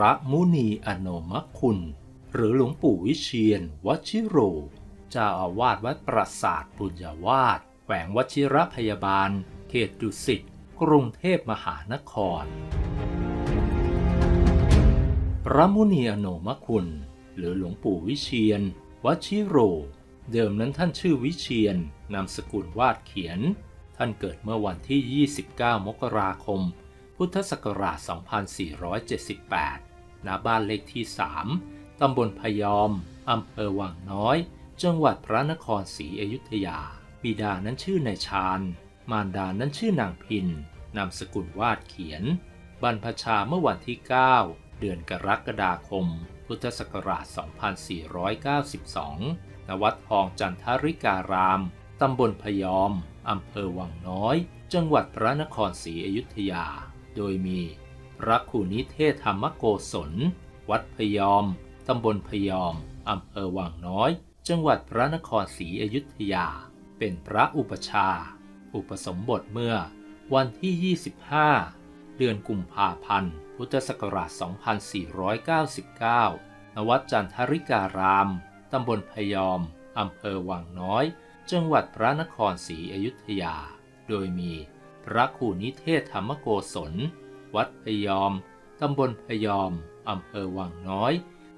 ระมุนีอโนมคุณ หรือหลวงปู่วิเชียนวชิโรเจ้าอาวาสวัดปราสาทบุญญาวาสแขวงวชิรพยาบาล เขตดุสิตกรุงเทพมหานคร พระมุนีอโนมคุณ หรือหลวงปู่วิเชียนวชิโร เดิมนั้นท่านชื่อวิเชียนนามสกุลวาดเขียน ท่านเกิดเมื่อวันที่ 29 มกราคม พุทธศักราช 2478 ณบ้านเลขที่ 3 ตำบลพยอม อำเภอวังน้อย จังหวัดพระนครศรีอยุธยา บิดานั้นชื่อนายชาญ มารดานั้นชื่อนางพิน นามสกุลวาดเขียน บรรพชาเมื่อวันที่ 9 เดือนกรกฎาคม พุทธศักราช 2492 ณ วัดทองจันทริการาม ตำบลพยอม อำเภอวังน้อย จังหวัดพระนครศรีอยุธยา โดยมี ระครูนิเทศธรรมโกศล วัดพยอม ตำบลพยอม อำเภอวังน้อย จังหวัดพระนครศรีอยุธยา เป็นพระอุปชา อุปสมบทเมื่อวันที่ 25 เดือนกุมภาพันธ์ พุทธศักราช 2499 ณ วัดจันทริการาม ตำบลพยอม อำเภอวังน้อย จังหวัดพระนครศรีอยุธยา โดยมีพระครูนิเทศธรรมโกศล วัดพยอม ตำบลพยอม อำเภอวังน้อย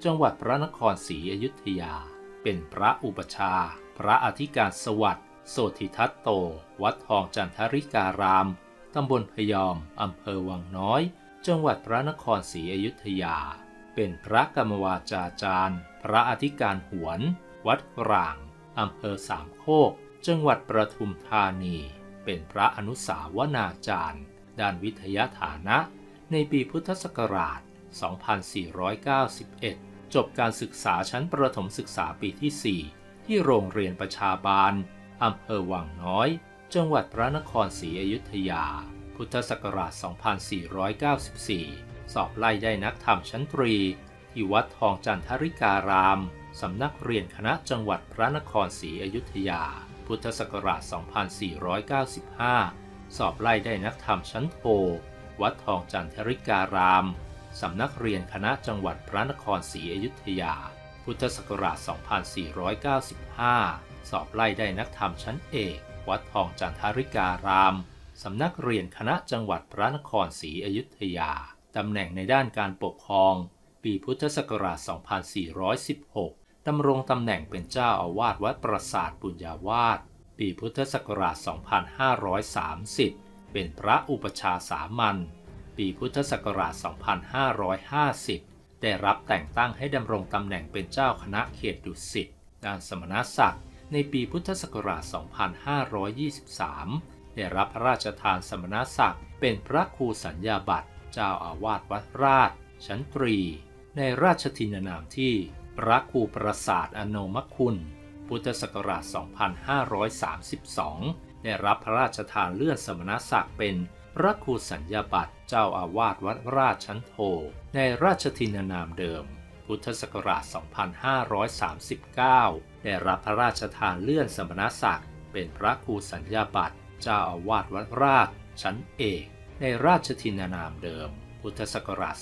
จังหวัดพระนครศรีอยุธยา เป็นพระอุปชา พระอธิการสวัสดิ์โสธิทัตโต วัดทองจันทริการาม ตำบลพยอม อำเภอวังน้อย จังหวัดพระนครศรีอยุธยา เป็นพระกรรมวาจาจารย์ พระอธิการหวน วัดกลาง อำเภอสามโคก จังหวัดประทุมธานี เป็นพระอนุสาวนาจารย์ ด้านวิทยาฐานะ ในปีพุทธศักราช 2491 จบการศึกษาชั้นประถมศึกษาปีที่ 4 ที่โรงเรียนประชาบาลอำเภอวังน้อย จังหวัดพระนครศรีอยุธยา พุทธศักราช 2494 สอบไล่ได้นักธรรมชั้นตรี ที่วัดทองจันทริการาม สำนักเรียนคณะจังหวัดพระนครศรีอยุธยา พุทธศักราช 2495 สอบไล่ได้นักธรรมชั้นโทวัดทองจันทริการาม สำนักเรียนคณะจังหวัดพระนครศรีอยุธยา พุทธศักราช 2495 สอบไล่ได้นักธรรมชั้นเอก วัดทองจันทริการาม สำนักเรียนคณะจังหวัดพระนครศรีอยุธยา ตำแหน่งในด้านการปกครอง ปีพุทธศักราช 2416 ดำรงตำแหน่งเป็นเจ้าอาวาสวัดปราสาทบุญญาวาส ปีพุทธศักราช 2530 เป็นพระอุปชาสามัญ ปีพุทธศักราช 2550 ได้รับแต่งตั้งให้ดำรงตำแหน่งเป็นเจ้าคณะเขตดุสิตด้านสมณศักดิ์ ในปีพุทธศักราช 2523 ได้รับพระราชทานสมณศักดิ์ เป็นพระครูสัญญาบัตร เจ้าอาวาสวัดราช ชั้นตรี ในราชทินานามที่พระครูประสาทอโนมคุณ พุทธศักราช 2532 ได้รับพระราชทานเลื่อนสมณศักดิ์เป็นพระครูสัญญาบัตรเจ้าอาวาสวัดราชชั้นโท ในราชทินานามเดิม พุทธศักราช 2539 ได้รับพระราชทานเลื่อนสมณศักดิ์เป็นพระครูสัญญาบัตรเจ้าอาวาสวัดราชชั้นเอกในราชทินานามเดิม พุทธศักราช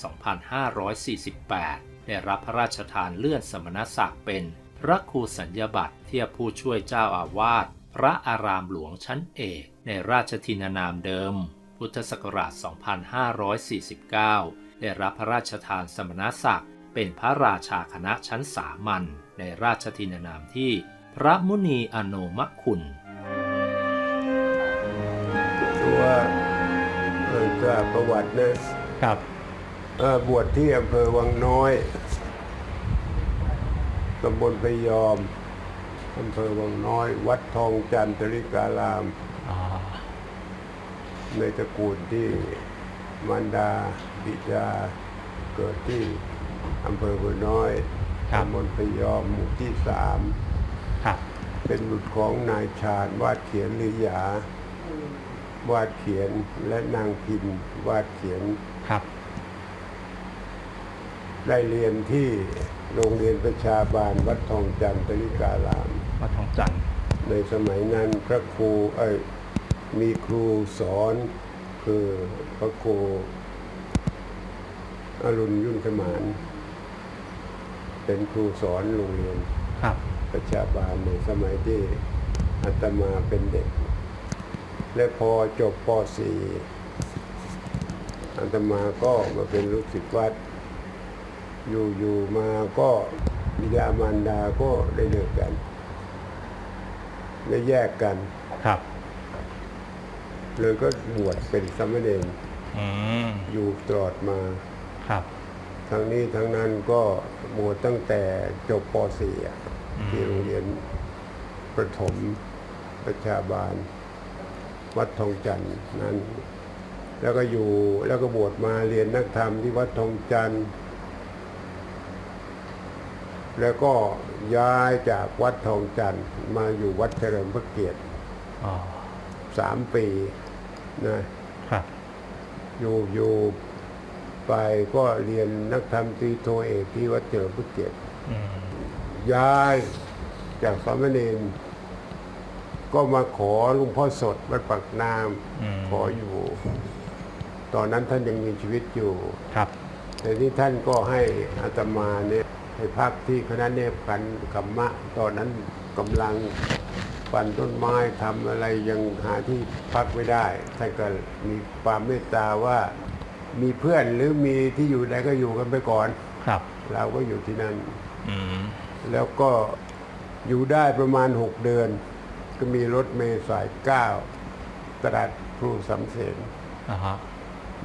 2548 ได้รับพระราชทานเลื่อนสมณศักดิ์เป็น พระครูสัญญาบัตรเทียบผู้ช่วยเจ้าอาวาสพระอารามหลวงชั้นเอกในราชทินานามเดิม พุทธศักราช 2549 ได้รับพระราชทานสมณศักดิ์ เป็นพระราชาคณะชั้นสามัญในราชทินานามที่ พระมุนีอโนมคุณตัวเอ่อจากประวัตินะครับเอ่อบวชที่อำเภอวังน้อย ตำบลพยอมอำเภอวังน้อย วัดทองจันทริการาม อ๋อในตระกูลที่มารดาบิดาเกิดที่อำเภอวังน้อยตำบลพยอมหมู่ที่สาม ครับ เป็นบุตรของนายชาญวาดเขียนลือยา วาดเขียนและนางพินวาดเขียน ครับ ได้เรียนที่ โรงเรียนประชาบาลวัดทองจันทร์ตริการาม วัดทองจันทร์ในสมัยนั้นพระครูเอ้ยมีครูสอนคือพระครูอรุณยุ่นสมาน เป็นครูสอนโรงเรียนครับประชาบาลในสมัยที่อาตมาเป็นเด็ก และพอจบป .4 อาตมาก็มาเป็นลูกศิษย์วัด อยู่อยู่มาก็บิดามารดาก็ได้เลิกกันได้แยกกันครับ เลยก็บวชเป็นสามเณรอืมอยู่ตลอดมาครับ ทั้งนี้ทั้งนั้นก็บวชตั้งแต่จบป .4 อะอืมที่โรงเรียนประถมประชาบาล วัดทองจันทร์นั้น แล้วก็อยู่แล้วก็บวชมาเรียนนักธรรมที่วัดทองจันทร์ แล้วก็ย้ายจากวัดทองจันทร์มาอยู่วัดเฉลิมพระเกียรติอ๋อสามปีนะครับ อยู่อยู่ไปก็เรียนนักธรรมตรีโทเอกที่วัดเฉลิมพระเกียรติอืมย้ายจากสามเณรก็มาขอหลุงพ่อสดวัดปักน้มำขออยู่ ตอนนั้นท่านยังมีชีวิตอยู่ ครับ แต่ที่ท่านก็ให้อาตมาเนี่ย ให้พักที่คณะเนบกันกรรมะ ตอนนั้นกำลังปั่นต้นไม้ทำอะไรยังหาที่พักไม่ได้ท่านก็มีความเมตตาว่ามีเพื่อนหรือมีที่อยู่ใดก็อยู่กันไปก่อน ครับ เราก็อยู่ที่นั่นอืมแล้วก็อยู่ได้ประมาณหกเดือน ก็มีรถเมล์สายเก้าตลาดพลูสำเสนอ่าฮะ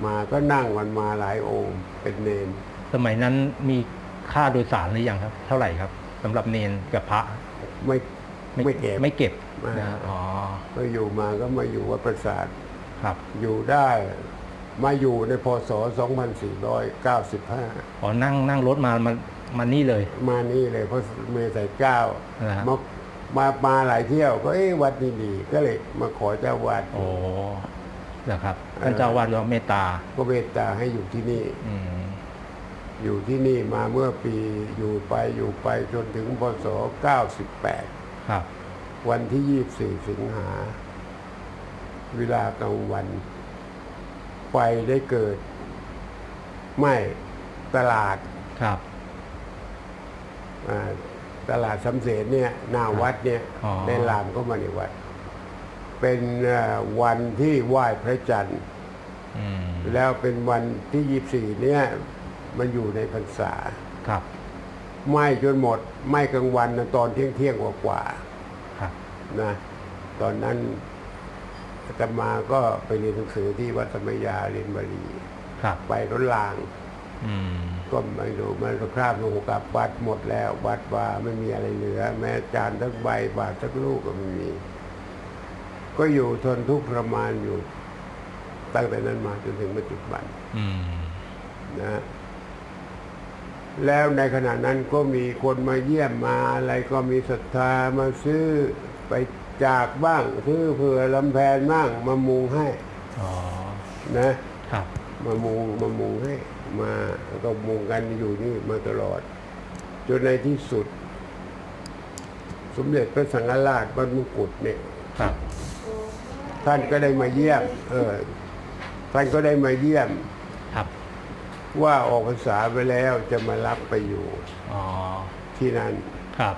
มาก็นั่งมันมาหลายองค์เป็นเนน สมัยนั้นมี ค่าโดยสารหรือยังครับ เท่าไหร่ครับสำหรับเนนกับพระไม่ไม่เก็บไม่เก็บไม่นะฮะอ๋อก็อยู่มาก็มาอยู่วัดประสาทครับ อยู่ได้มาอยู่ในพศ 2495 อ๋อ นั่งนั่งรถมามามานี่เลย มานี่เลยเพราะเมล์สายเก้านะฮะมามามาหลายเที่ยว ก็เอ๊ะวัดนี้ดีก็เลยมาขอเจ้าวัดโอ้นะครับท่านเจ้าวาดก็เมตตา ก็เมตตาให้อยู่ที่นี่ อืมอยู่ที่นี่มาเมื่อปีอยู่ไปอยู่ไปจนถึงพศ 98 ครับ วันที่ 24 สิงหา เวลากลางวัน ไฟได้เกิด ไหม้ตลาดครับอ่าตลาดสำเสนเนี่ยหน้าวัดเนี่ยอ๋อได้ลามเข้ามาในวัด เป็นเอ่อวันที่ไหว้พระจันทร์อืมแล้วเป็นวันที่24เนี่ย มันอยู่ในพรรษาครับไหม้จนหมดไหม้กลางวันนะตอนเที่ยงเที่ยงๆกว่าครับๆนะตอนนั้นอาตมาก็ไปเรียนหนังสือที่วัดสมัยยาเรียนบาลีครับ ไปรถรางอืมก็ไม่รู้มันก็คราบลงกลับวัดหมดแล้ววัดว่าไม่มีอะไรเหลือ แม้จานทักใบบาททักลูกก็ไม่มี ก็อยู่ทนทุกข์ทรมานอยู่ตั้งแต่นั้นมาจนถึงปัจจุบันอืมนะ แล้วในขณะนั้นก็มีคนมาเยี่ยมมาอะไรก็มีศรัทธามาซื้อไปจากบ้างซื้อเผื่อลำแพนบ้างมามุงให้อ๋อนะครับ มามุงมามุงให้ มาก็มุงกันอยู่นี่มาตลอด จนในที่สุด สมเด็จพระสังฆราชวัดมงกุฎเนี่ยครับ ท่านก็ได้มาเยี่ยม เออท่านก็ได้มาเยี่ยมครับ ว่าออกพรรษาไปแล้วจะมารับไปอยู่อ๋อที่นั่นครับ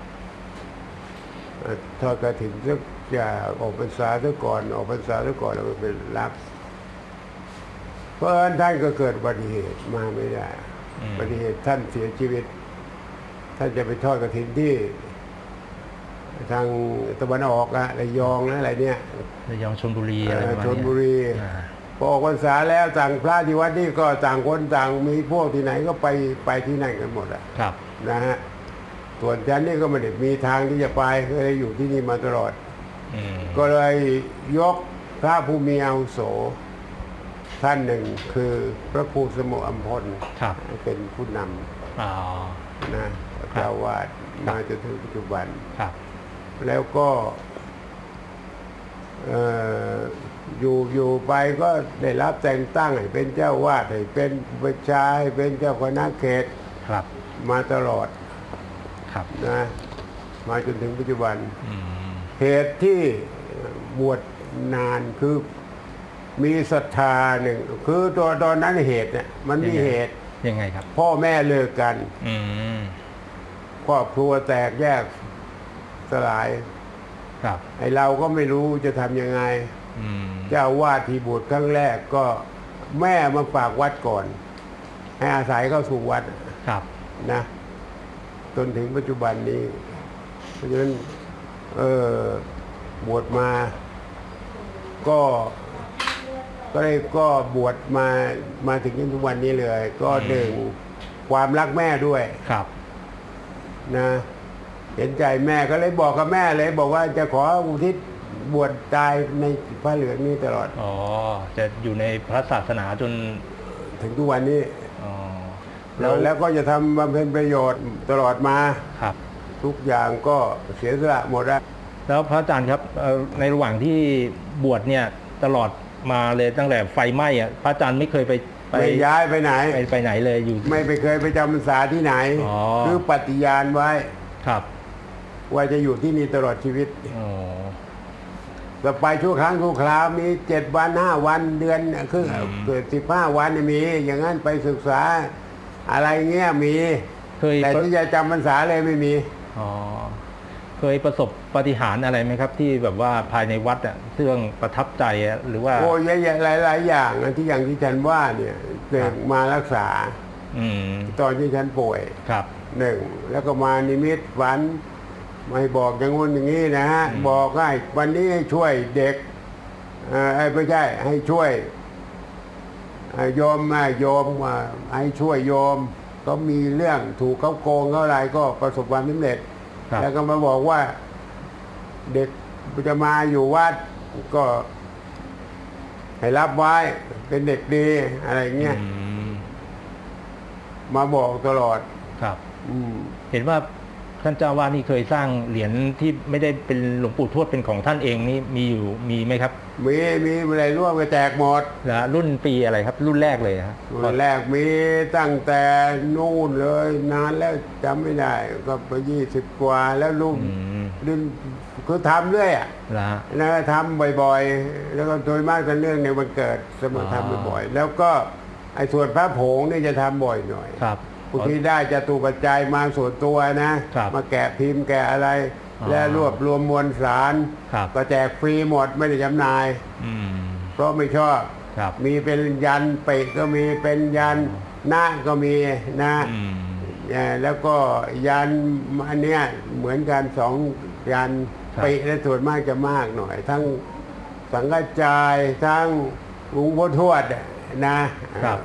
เอ่อทอดกระถิ่นสักอย่าออกพรรษาซะก่อน ออกพรรษาซะก่อนแล้วก็ไปรับ เพราะฉะนั้นท่านก็เกิดอุบัติเหตุมาไม่ได้อืมอุบัติเหตุท่านเสียชีวิต ท่านจะไปทอดกระถินที่ ทางตะวันออกอะระยองนะอะไรเนี่ยระยองชลบุรีอะไรประมาณชเนี้ยนบุรีอ่า พอออกพรรษาแล้วต่างพระที่วัดนี่ก็ต่างคนต่างมีพวกที่ไหนก็ไปไปที่นั่นกันหมดอะครับ นะฮะส่วนฉันนี่ก็ไม่ได้มีทางที่จะไปก็เลยอยู่ที่นี่มาตลอด อืมก็เลยยกพระผู้มีอาวุโสท่านหนึ่งคือพระครูสมุอัมพลครับเป็นผู้นอ๋อำนะเจ้าวาดมาจนถึงปัจจุบัน ครับ แล้วก็เอ่อ อยู่อยู่ไปก็ได้รับแต่งตั้งให้เป็นเจ้าวาดให้เป็นประชาให้เป็นเจ้าคณะเขตครับมาตลอดครับนะมาจนถึงปัจจุบันอืมเหตุที่บวชนานคือมีศรัทธาหนึ่งคือตัวตอนนั้นเหตุเนี่ยมันมีเหตุยังไงครับ พ่อแม่เลิกกันอืมครอบครัวแตกแยกสลาย ครับไอเราก็ไม่รู้จะทำยังไง อืมเจ้าวาดที่บวชครั้งแรกก็แม่มาฝากวัดก่อน ให้อาศัยเข้าสู่วัดครับ นะ จนถึงปัจจุบันนี้ เพราะฉะนั้น เออบวชมา ก็ก็ได้ก็บวชมามาถึงจนทุกวันนี้เลย ก็หนึ่งความรักแม่ด้วยครับ นะ เห็นใจแม่ก็เลยบอกกับแม่เลย บอกว่าจะขออุทิศ บวชตายในพระเหลืองนี้ตลอด อ๋อ จะอยู่ในพระศาสนาจน ถึงทุกวันนี้อ๋อ แล้วแล้วก็จะทำบำเพ็ญประโยชน์ตลอดมา ครับ ทุกอย่างก็เสียสละหมดแล้วแล้วพระอาจารย์ครับเอ่อในระหว่างที่บวชเนี่ยตลอดมาเลยตั้งแต่ไฟไหม้อะพระอาจารย์ไม่เคยไปไปไม่ย้ายไปไหน ไปไปไหนเลยอยู่ ไม่ไปเคยไปจำพรรษาที่ไหน อ๋อ คือปฏิญาณไว้ ครับว่าจะอยู่ที่นี่ตลอดชีวิต อ๋อ ก็ไปชั่วครั้งชั่วคราวมีเจ็ดวันห้าวันเดือนครึ่งเกิดสิบห้าวันเนี่ยมี อย่างนั้นไปศึกษาอะไรเงี้ยมี เคยแต่ที่จะจำพรรษาเลยไม่มีอ๋อเคยประสบปาฏิหารย์อะไรไหมครับ ที่แบบว่าภายในวัดอะเรื่องประทับใจอะหรือว่า โอ้ยเยอะๆหลายๆอย่างนะที่อย่างที่ฉันว่าเนี่ยหนึ่งมารักษาอืมตอนที่ฉันป่วยครับหนึ่งแล้วก็มานิมิตฝัน ไม่บอกอย่างงู้นอย่างนี้นะฮะอืมบอกให้วันนี้ให้ช่วยเด็กเอ่อเอ้ยไม่ใช่ให้ช่วยเอ่อโยมอะโยมอะให้ช่วยโยม ก็มีเรื่องถูกเขาโกงเขาอะไรก็ประสบความสำเร็จ ครับ แล้วก็มาบอกว่า เด็กจะมาอยู่วัดก็ ให้รับไว้เป็นเด็กดีอะไรเงี้ยอืมมาบอกตลอด ครับ อืม เห็นว่า ท่านเจ้าวาดนี่เคยสร้างเหรียญที่ไม่ได้เป็นหลวงปู่ทวดเป็นของท่านเองนี่มีอยู่มีไหมครับ มีมีอะไรร่วมไปแจกหมดนะรุ่นปีอะไรครับ รุ่นแรกเลยฮะวันแรกมีตั้งแต่นู่นเลย นานแล้วจำไม่ได้ ก็ไปยี่สิบกว่าแล้วรุ่นอืมรุ่นคือทำเรื่อยอะนะฮะนะทำบ่อยๆ แล้วก็โดยมากจะเนื่องในวันเกิดเสมออ๋อทำบ่อยๆแล้วก็ไอ้ส่วนพระผงนี่จะทำบ่อยหน่อยครับ บางทีได้จะตูปัจจัยมาส่วนตัวนะ ครับมาแกะพิมพ์แกะอะไร อ๋อ และรวบรวมมวลสารครับก็แจกฟรีหมดไม่ได้จำหน่าย อืมเพราะไม่ชอบ ครับมีเป็นยันเปะก็มีเป็นยันหน้าก็มีนะอืมเอ่อแล้วก็ยันอันเนี้ยเหมือนกันสองยันครับเปะและส่วนมากจะมากหน่อย ทั้งสังฆจายทั้งหลวงพ่อทวดนะครับ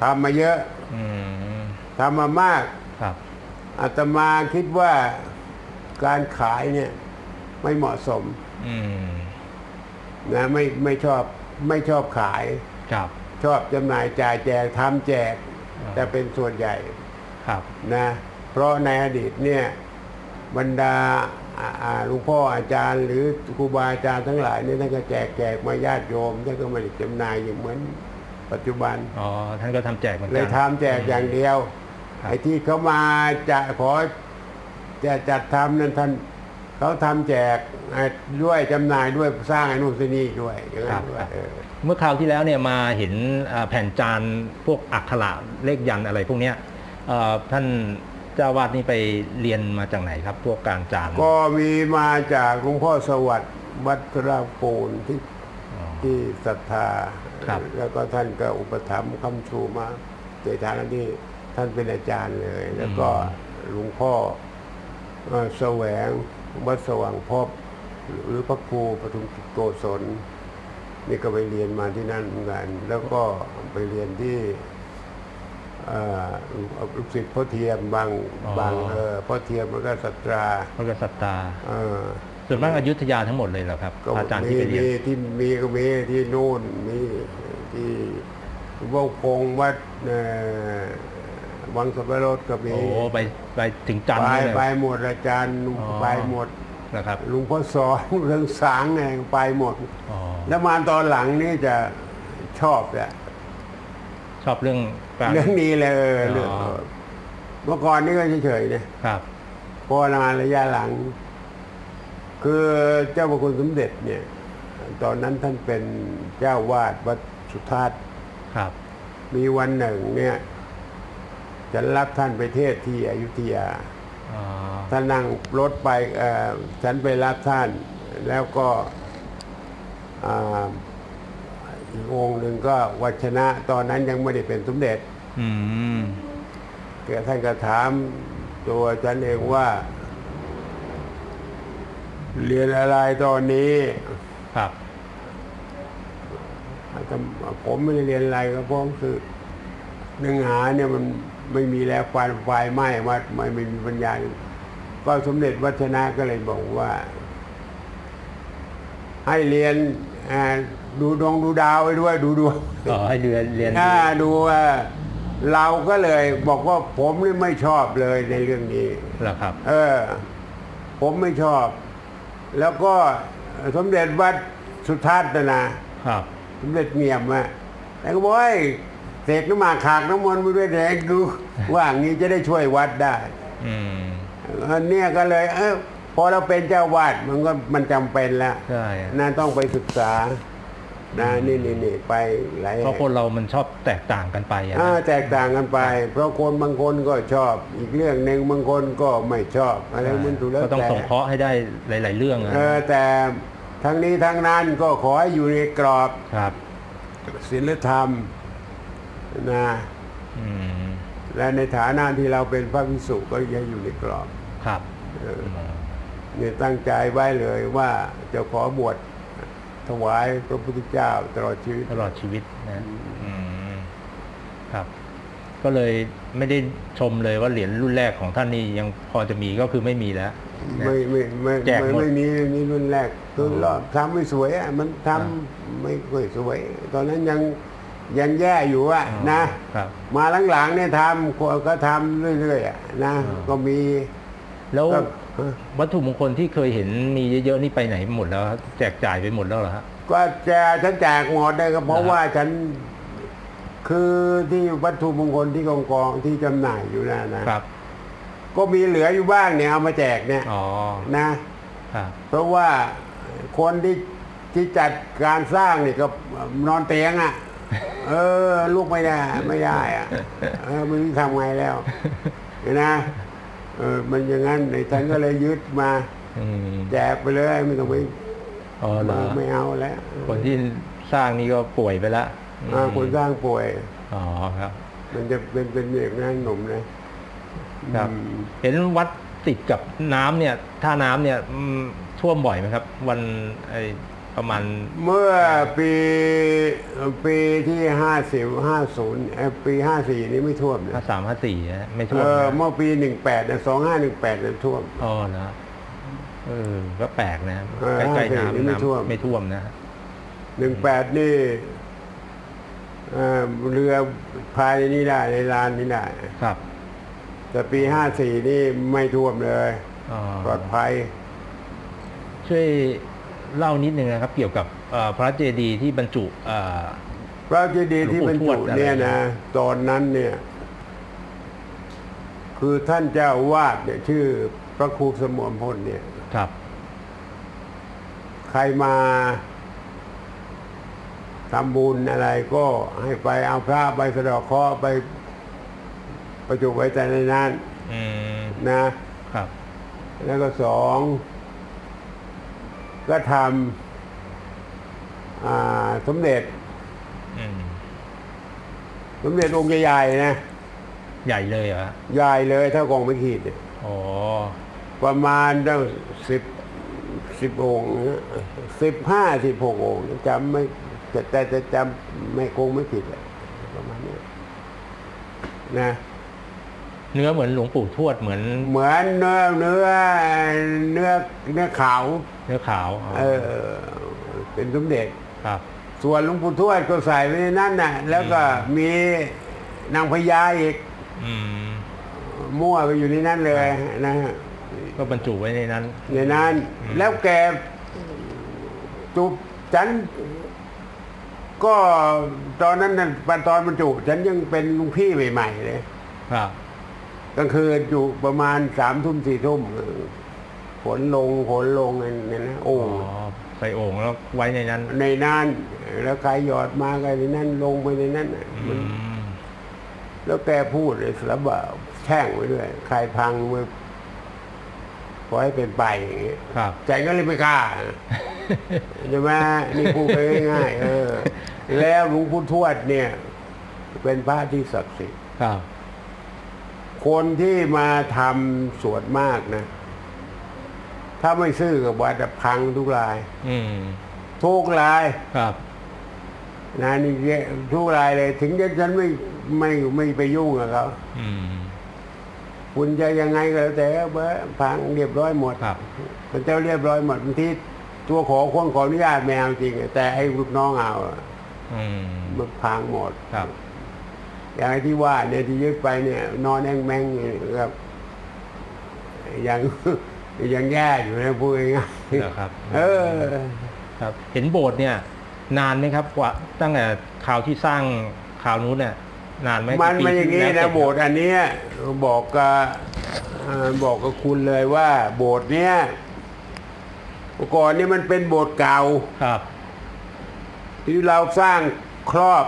ทำมาเยอะ อืม ทำมามากครับ อาตมาคิดว่าการขายเนี่ยไม่เหมาะสมอืมนะไม่ไม่ชอบไม่ชอบขาย ครับ ชอบจำหน่ายจ่ายแจกทำแจก อ่า แต่เป็นส่วนใหญ่ครับ นะเพราะในอดีตเนี่ยบรรดาอ่าอ่าหลวงพ่ออาจารย์ หรือครูบาอาจารย์ทั้งหลายเนี่ยท่านก็แจกแจกมาญาติโยมท่านก็ไม่ได้จำหน่ายอย่างเหมือนปัจจุบัน อ๋อ ท่านก็ทำแจกเหมือนเลกัยทำแจกอย่างเดียวครับ ไอ้ที่เขามาจะขอจะจัดทำนั้นท่านเขาทำแจกอ่าด้วยจำหน่ายด้วยสร้างไอ้นู่นที่นี่ด้วยอย่างนั้นด้วยเออเมื่อคราวที่แล้วเนี่ยมาเห็นอ่าแผ่นจานพวกอักขระเลขยันต์อะไรพวกเนี้ยเอ่อท่านเจ้าวาดนี่ไปเรียนมาจากไหนครับ พวกการจาน ก็มีมาจากหลวงพ่อสวัสดิ์วัดราปูนที่อ๋อที่ศรัทธาครับแล้วก็ท่านก็อุปถัมภ์คำชูมาในฐานะ ที่ท่านเป็นอาจารย์เลย แล้วก็หลวงพ่อเอ่อแสวงวัดสว่างพบหรือพระครูปทุมกิจโกศลนี่ก็ไปเรียนมาที่นั่นเหมือนกัน แล้วก็ไปเรียนที่เอ่อลูกศิษย์พ่อเทียมบางอ๋อบางเออพ่อเทียมแล้วก็สัตราพระกษัตริย์ตาเออส่วนมากอยุธยาทั้งหมดเลยเหรอครับก็พระอาจารย์มีที่ไปเรียมีนที่มีก็มีที่นู่นมีที่วงพงวัดเอ่อ วังสับปะรดก็มีโอ้ไปไปถึงจันทไปร์นี่เลย ไปหมดอาจารย์อ๋อ ไปหมดนะครับ หลุงพ่อสอนเรื่องสางไงไปหมด อ๋อ แล้วมาตอนหลังนี่จะชอบแหละชอบเรื่องการ เรื่องนี้เลยเอออ๋อเรื่องเมื่อก่อนนี่ก็เฉยๆนะ ครับ พอนานระยะหลัง คือเจ้าพระคุณสมเด็จเนี่ย ตอนนั้นท่านเป็นเจ้าวาดวัดสุทัศน์ครับ มีวันหนึ่งเนี่ย ฉันรับท่านไปเทศที่อยุธยาอ๋อท่านนั่งรถไปเอ่อฉันไปรับท่าน แล้วก็อ่าอีกองค์หนึ่งก็วัชนะ ตอนนั้นยังไม่ได้เป็นสมเด็จอืมแกท่านก็ถามตัวฉันเองว่า เรียนอะไรตอนนี้ครับอาตมาผมไม่ได้เรียนอะไรก็เพราะคือเนื้อหาเนี่ยมัน ไม่มีแล้วไฟไฟไหม้มาไม่ไม่มีปัญญาก็สมเด็จวัฒนะก็เลยบอกว่า ให้เรียนอ่าดูดวงดูดาวไปด้วย ดูดวงก็ให้เรียนเรียนอ่าดูว่าเราก็เลยบอกว่าผมนี่ไม่ชอบเลยในเรื่องนี้เหรอครับ เออ ผมไม่ชอบ แล้วก็สมเด็จวัดสุทัศน์นะนะครับ สมเด็จเงียบอะแล้วก็บอกว่า เสกน้ำหมากขากน้ำมนต์ไปด้วยแดงดูว่าอย่างนี้จะได้ช่วยวัดได้อืมอันเนี้ยก็เลย เออพอเราเป็นเจ้าวาดมันก็มันจำเป็นแล้วใช่น่าต้องไปศึกษา นะนี่นี่นี่ไปหลายเพราะคนเรามันชอบแตกต่างกันไปอะอ่านะแตกต่างกันไป เพราะคนบางคนก็ชอบ อีกเรื่องหนึ่งบางคนก็ไม่ชอบอะไรมันถูกแล้วก็ต้องแต่สงเคราะห์ให้ได้หลาย ๆ เรื่องอะเออแต่ทั้งนี้ทั้งนั้นก็ขอให้อยู่ในกรอบครับ ศีลธรรม นะอืมและในฐานะที่เราเป็นพระภิกษุก็อยังอยู่ในกรอบครับเอออืมเนี่ยตั้งใจไว้เลยว่าจะขอบวชถวายพระพุทธเจ้าตลอดชีวิตตลอดชีวิตนะอืมครับ ก็เลยไม่ได้ชมเลยว่าเหรียญรุ่นแรกของท่านนี่ยังพอจะมีก็คือไม่มีแล้วนะไม่ไม่ไม่แจกหมดไม่ไม่มีนี่รุ่นแรกคือรอบทำไม่สวยอะมันทำอ่าไม่ค่อยสวย ตอนนั้นยัง ยังแย่อยู่อะอ๋อนะครับมาหลังๆเนี่ยทำคนก็ทำเรื่อยๆอะนะอ่าก็มีแล้วก็วัตถุมงคลที่เคยเห็นมีเยอะๆนี่ไปไหนหมดแล้วครับแจกจ่ายไปหมดแล้วเหรอฮะก็แจกฉันแจกหมดเลยก็เพราะนะฮะว่าฉันคือที่วัตถุมงคลที่กองกองที่จำหน่ายอยู่นะนะครับ ก็มีเหลืออยู่บ้างเนี่ยเอามาแจกเนี่ยอ๋อนะครับเพราะว่าคนที่ที่จัดการสร้างนี่ก็นอนเตียงอะ เออ ลูกไม่ได้ ไม่ได้อะเออไม่รู้ทำไงแล้วเห็นนะเออมันอย่างนั้นในฉันก็เลยยึดมาอืมแจกไปเลยไม่ต้องไปอ๋อเหรอไม่เอาแล้วคนที่สร้างนี่ก็ป่วยไปแล้วอ่าคนสร้างป่วย อ๋อครับ มันจะเป็นเป็นอย่างนั้นหนุ่มนะครับ อืมเห็นวัดติดกับน้ำเนี่ยท่าน้ำเนี่ยอืมท่วมบ่อยไหมครับ วันไอ ประมาณ เมื่อปีปีที่ห้าสิบห้าศูนย์ปีห้าสี่นี้ไม่ท่วมนะห้าสามห้าสี่ไม่ท่วเอมอนะเมื่อปีหนึ่งแปดสองห้าหนึ่งแปดนั้นท่วม อ๋อนะเออก็แปลกนะเออใกล้ๆห้าสี่นี่น้ำไม่ท่วมน้ำไม่ท่วมนะหนึ่งแปดนี่เอ่อเรือพายในนี้ได้ในลานนี้ได้ ครับแต่ปีห้าสี่นี่ไม่ท่วมเลย อ๋อปลอดภัยช่วย เล่านิดนึงนะครับ เกี่ยวกับเอ่อพระเจดีย์ที่บรรจุเอ่อพระเจดีย์ที่หลบวรงรปู่ทวจุดอะไรเนี่ยนะตอนนั้นเนี่ย คือท่านเจ้าวาดเนี่ยชื่อพระครูสมวนพลเนี่ยครับ ใครมาทำบุญอะไรก็ให้ไปเอาพระไปสะเดอกเคราะห์ไปประจุไว้แต่ในนั้นอืมนะ ครับ แล้วก็สอง ก็ทำอ่าสมเด็จอืมสมเด็จองค์ใหญ่ๆนะใหญ่เลยเหรอฮะใหญ่เลยเท่ากองไม่ขีดเนี่ยอ๋อประมาณตั้งสิบสิบองค์สิบห้าสิบหกองค์จำไม่แต่แต่จะจำไม่คงไม่ผิดเลยประมาณนี้นะ เนื้อเหมือนหลวงปู่ทวดเหมือนเหมือนเนื้อเนื้อเนื้อเนื้อขาวเนื้อขาวเออเป็นสมเด็จครับ ส่วนหลวงปู่ทวดก็ใส่ไว้ในนั้นน่ะ แล้วก็มีนางพญาอีกมั่วไปอยู่ในนั้นเลยนะฮะก็บรรจุไว้ในนั้น ในนั้น แล้วแกจูบฉัน ก็ตอนนั้นน่ะตอนบรรจุ ฉันยังเป็นลุงพี่ใหม่ ๆ เลยครับ กลางคืนอยู่ประมาณสามทุ่มสี่ทุ่มเออฝนลงฝนลงเนี่ยนะโอ้อ๋อใส่โอ่งแล้วไว้ในนั้น ในนั้นแล้วใครหยอดมาก็ในนั้นลงไปในนั้นน่ะอืมันมแล้วแกพูดเลยสารบะแช่งไว้ด้วย ใครพังมือขอให้เป็นไปอย่างเงี้ยครับใจก็เลยไม่กล้าใช่ไหมนี่พูดไปง่ายๆเออ แล้วหลวงปู่ทวดเนี่ย เป็นพระที่ศักดิ์สิทธิ์ครับ คนที่มาทำสวดมากนะ ถ้าไม่ซื่อกับวัดอะพังทุกราย อืมทุกรายครับ นะนี่แยะทุกรายเลย ถึงจะฉันไม่ไม่ไม่ไปยุ่งกับเขาอืม คุณจะยังไงก็แล้วแต่เบอพังเรียบร้อยหมดครับ มันจะเรียบร้อยหมดบางทีตัวขอคนขออนุญาตแมวจริงอะแต่ไอ้ลูกน้องเอาอะอืมมันพังหมด ครับ อย่างที่ว่าเนี่ยที่ยึดไปเนี่ย นอนแองแมงอย่างนี้ครับยังยังแย่อยู่นะพูดง่ายเหรอครับๆเออครับ เห็นโบสถ์เนี่ย นานไหมครับกว่าตั้งแต่คราวที่สร้างคราวนู้นเนี่ยนานไหมมันกี่ปีมันอย่างนี้ที่แล้วเสร็นะจโบสถ์อันเนี้ยบอกกับเอ่อบอกกับคุณเลยว่า โบสถ์เนี้ยเมื่อก่อนนี่มันเป็นโบสถ์เก่าครับ ที่เราสร้างครอบ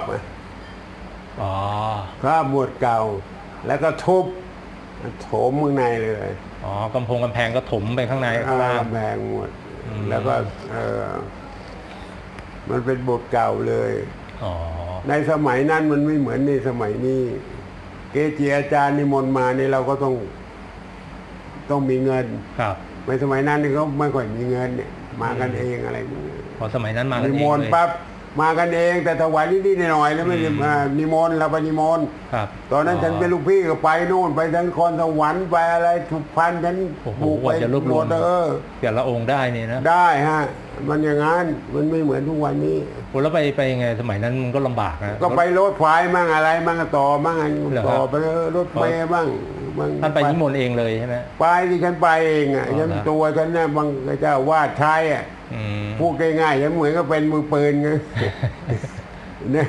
อ๋อครอบโบสถ์เก่า แล้วก็ทุบโถมข้างในเลยอ๋อกำแพงกำแพงก็ถมไปข้างในข้างอ่าล่าง กำแพงหมด อืม แล้วก็เออมันเป็นโบสถ์เก่าเลย อ๋อ ในสมัยนั้นมันไม่เหมือนในสมัยนี้ เกจิอาจารย์นิมนต์มานี่เราก็ต้อง ต้องมีเงินครับในสมัยนั้นนี่เขาไม่ค่อยมีเงินเนี่ย มากันเองอะไรพวกนี้พอสมัยนั้นมากันนิเองมนต์เลยปั๊บ มากันเองแต่ถวายนิดๆหน่อยๆแล้วไม่ได้อืมอ่านิมนต์เราไปนิมนต์ครับตอนนั้นฉันเป็นลูกพี่ก็ไปนู่นไปทั้งคอนสวรรค์ไปอะไรถูกพันฉันโอ้โหบุกกไปว่าจะรวบรวมหดเออแต่ละองค์ได้เนี่ยนะได้ฮะ มันอย่างนั้นมันไม่เหมือนทุกวันนี้ โอ้แล้วไปไปยังไงสมัยนั้นมันก็ลำบากนะก็ไปรถไฟมั่งอะไรมั่งก็ต่อมั่งเหรอครับ ต่อไปรถเมล์บ้างมั่งท่านไปนิมนต์เองเลยใช่ไหม ไปที่ฉันไปเองอะอ๋อฉันเหรอตัวฉันเนี่ยบางเจ้าวาดชายอะอืม พูดง่ายๆฉันเหมือนก็เป็นมือปืนไงเนี่ย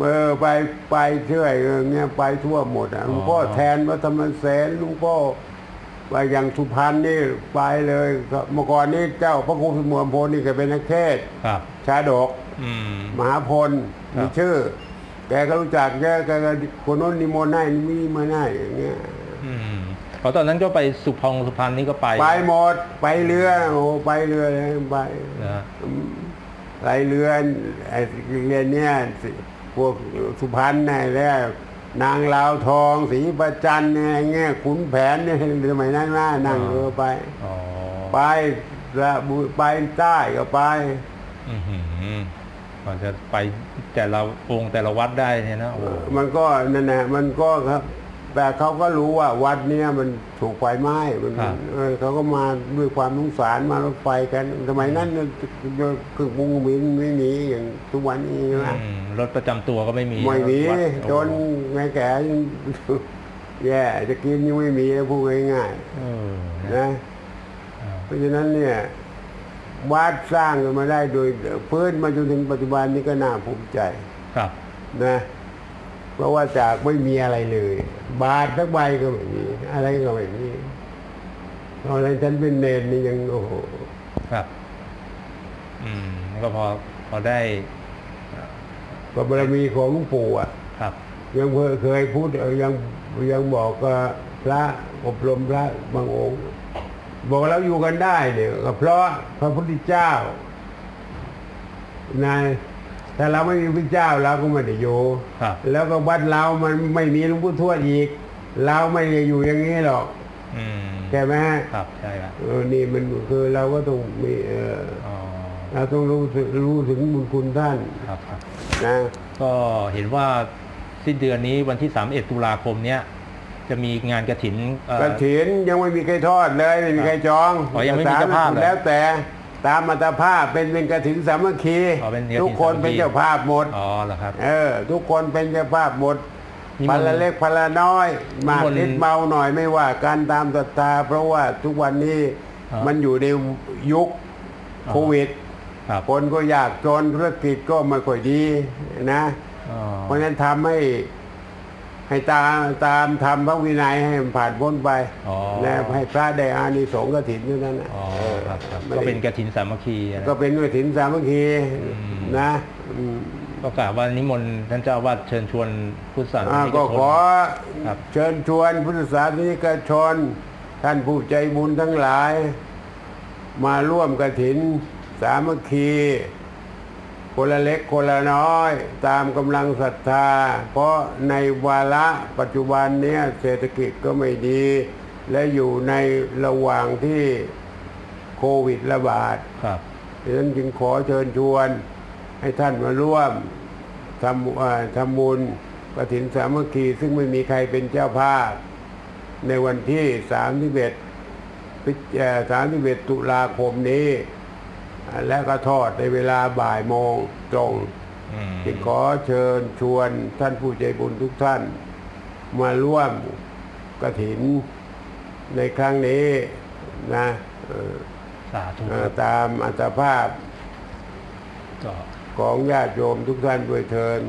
เออไปไปเชื่อยเออเงี้ยไปทั่วหมดอะหลวงพ่อแทนวัดธรรมเสนหลวงพ่อไปอย่างสุพรรณนี่ไปเลยก็เมื่อก่อนนี้เจ้าพระครูสมวนโพนี่แกเป็นนักเทศน์ครับชาดกอืมมหาพลครับมีชื่อ แกก็รู้จักแกแกก็คนโน้นนิมนต์ให้นี่มาให้อย่างเงี้ยอืม เพราะตอนนั้นก็ไปสุพองสุพรรณนี่ก็ไปไปหมดไปเรือโอ้ไปเรือเลยไปนะฮะไปเรือไอ้เรียนเนี่ยสิพวกสุพรรณเนี่ยแล้วนางลาวทองศรีประจันเนี่ยอะไรเงี้ยขุนแผนเนี่ยสมัยนั้นนะนั่งเรือไปอ๋อไประบุไปใต้ก็ไปอือหือก่อนจะไปแต่ละองค์แต่ละวัดได้เนี่ยนะโอ้โหมันก็นั่นแหละมันก็ครับ แต่เขาก็รู้ว่าวัดเนี้ยมันถูกไฟไหม้มันเออเขาก็มาด้วยความสงสารมารถไฟกันสมัยนั้นเนี่ยเครื่องปรุงมีไม่มีอย่างทุกวันนี้นะอืมรถประจำตัวก็ไม่มีไม่มีวัดจนแม่แก่ยัง แย่จะกินยังไม่มีพูดง่ายเออๆนะนะอ่า เพราะฉะนั้นเนี่ยวัดสร้างกันมาได้โดย พื้นมาจนถึงปัจจุบันนี้ก็น่าภูมิใจครับ นะ เพราะว่าจากไม่มีอะไรเลย บาทสักใบก็ไม่มีอะไรก็ไม่มีตอนนั้นฉันเป็นเนรนี่ยังโอ้โหครับ อืมก็พอพอได้พระบารมีของหลวงปู่อะ ครับ ยังเคยเคยพูดเอ่อยังยังบอกกับพระอบรมพระบางองค์ บอกเราอยู่กันได้เนี่ยก็เพราะพระพุทธเจ้านาย ถ้าเราไม่มีพระเจ้าเราก็ไม่ได้อยู่ครับ แล้วก็วัดเรามันไม่มีหลวงพ่อทวดอีก เราไม่ได้อยู่อย่างนี้หรอกอืมใช่ไหมฮะครับใช่ครับเออนี่มันคือเราก็ต้องมีเอออ๋อเราต้องรู้สึกรู้ถึงบุญคุณท่านครับครับ นะก็เห็นว่าสิ้นเดือนนี้วันที่ 31 ตุลาคมเนี้ยจะมีงานกระถินเอ่อ กระถินยังไม่มีใครทอดเลยไม่มีใครจองอ๋อยังไม่มีเจ้าภาพเหรอ แล้วแต่ ตามมาตรภาพเป็นเป็นกระถินสามัคคีอ๋อเป็นกฐินทุกคนสามัคคี เป็นเจ้าภาพหมด อ๋อเหรอครับ เออ ทุกคนเป็นเจ้าภาพหมดนิมนต์พันละเล็กพันละน้อยมากนิมนต์นิดเมาหน่อยไม่ว่าการตามศรัทธา เพราะว่าทุกวันนี้ครับมันอยู่ในยุคอ๋อโควิด ครับคนก็ยากจนธุรกิจก็ไม่ค่อยดีนะ อ๋อเพราะฉะนั้นทำให้ ให้ตามตามทำพระวินัยให้มันผ่านพ้นไปอ๋อ นะให้พระได้อานิสงส์กฐินอยู่นั่นน่ะอ๋อเออครับครับไม่ก็ได้เป็นกระถินสามัคคีนะก็เป็นกฐินสามัคคีอืมนะอืม ก็กล่าวว่านิมนต์ท่านเจ้าอาวาดเชิญชวนพุทธศาสนิอ่ากชนก็ขอครับ เชิญชวนพุทธศาสนิกชน ท่านผู้ใจบุญทั้งหลาย มาร่วมกระถิน สามัคคี คนละเล็กคนละน้อย ตามกำลังศรัทธา เพราะในวาระปัจจุบันเนี้ยเศรษฐกิจก็ไม่ดี และอยู่ในระหว่างที่โควิดระบาดครับดังนั้นจึงขอเชิญชวน ให้ท่านมาร่วมทำเอ่อทำบุญกฐินสามัคคีซึ่งไม่มีใครเป็นเจ้าภาพ ในวันที่ 31พฤศเอ่อ31 ตุลาคมนี้อ่า และก็ทอดในเวลาบ่ายโมงตรงอืมจึงขอเชิญชวนท่านผู้ใจบุญทุกท่าน มาร่วมกฐินในครั้งนี้นะเอ่อสาธุเอ่คอรับตามอัตภาพก็ของญาติโยมทุกท่านด้วยเทิน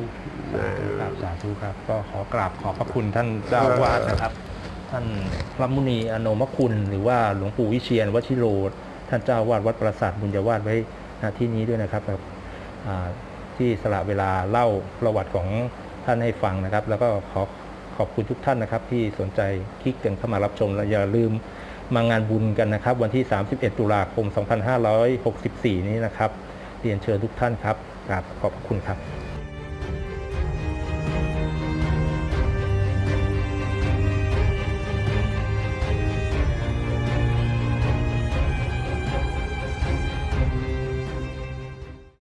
นะครับสาธุครับ ก็ขอกราบขอบพระคุณท่านเจ้าอาวาสนะครับ ท่านพระมุนีอโนมคุณ หรือว่าหลวงปู่วิเชียนวชิโร ท่านเจ้าวาสวัดปราสาทบุญญาวาสไว้ที่นี้ด้วยนะครับแบบที่สละเวลาเล่าประวัติของท่านให้ฟังนะครับ แล้วก็ขอขอบคุณทุกท่านนะครับ ที่สนใจคลิกกันเข้ามารับชมและอย่าลืมมางานบุญกันนะครับ วันที่ 31 ตุลาคม 2564 นี้นะครับเรียนเชิญทุกท่านครับกราบขอบคุณครับ